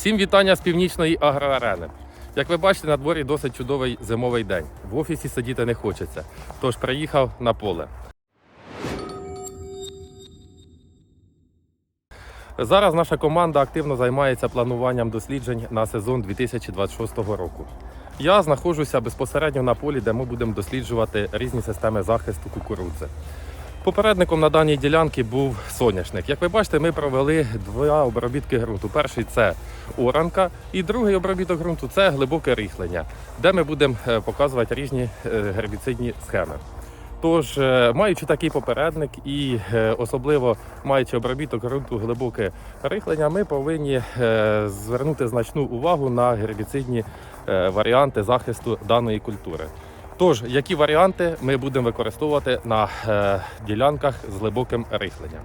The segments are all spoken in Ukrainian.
Всім вітання з північної агроарени. Як ви бачите, на дворі досить чудовий зимовий день. В офісі сидіти не хочеться, тож приїхав на поле. Зараз наша команда активно займається плануванням досліджень на сезон 2026 року. Я знаходжуся безпосередньо на полі, де ми будемо досліджувати різні системи захисту кукурудзи. Попередником на даній ділянці був соняшник. Як ви бачите, ми провели два обробітки ґрунту. Перший це оранка, і другий обробіток ґрунту це глибоке рихлення, де ми будемо е, показувати різні е, гербіцидні схеми. Тож, е, маючи такий попередник і особливо маючи обробіток ґрунту глибоке рихлення, ми повинні звернути значну увагу на гербіцидні варіанти захисту даної культури. Тож, які варіанти ми будемо використовувати на е, ділянках з глибоким рихленням?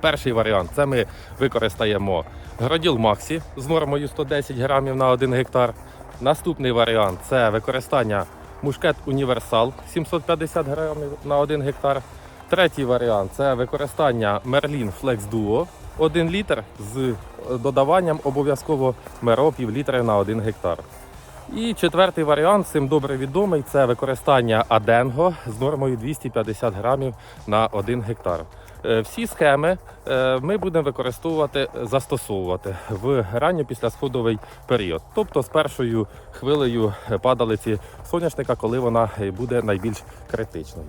Перший варіант це ми використаємо граділ Максі з нормою 110 грамів на 1 гектар. Наступний варіант це використання мушкет Універсал 750 грамів на 1 гектар. Третій варіант це використання Merlin Flex Duo 1 літр з додаванням обов'язково меро пів літри на 1 гектар. І четвертий варіант, цим добре відомий, це використання Аденго з нормою 250 грамів на 1 гектар. Е, Всі схеми е, ми будемо використовувати, застосовувати в ранньо післясходовий період, тобто з першою хвилею падалиці соняшника, коли вона е, буде найбільш критичною.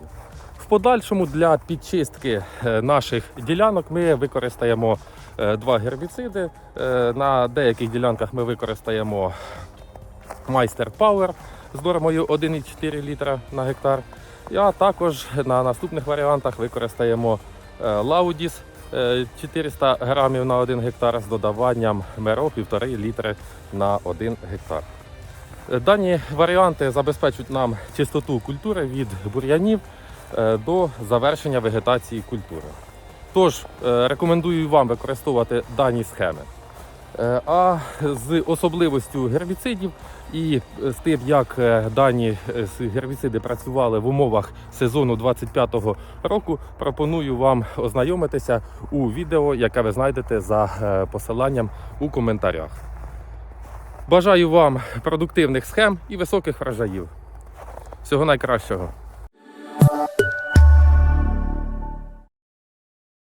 В подальшому для підчистки е, наших ділянок ми використаємо е, два гербіциди. Е, На деяких ділянках ми використаємо Майстер Power з нормою 1,4 літра на гектар. А також на наступних варіантах використаємо е, е, 400 грамів на 1 гектар з додаванням Меро 1,5 літри на 1 гектар. Е, Дані варіанти забезпечують нам чистоту культури від бур'янів е, до завершення вегетації культури. Тож е, рекомендую вам використовувати дані схеми. Е, А з особливостю гербіцидів і з тим, як е, дані е, гербіциди працювали в умовах сезону 25-го року, пропоную вам ознайомитися у відео, яке ви знайдете за посиланням у коментарях. Бажаю вам продуктивних схем і високих врожаїв. Всього найкращого!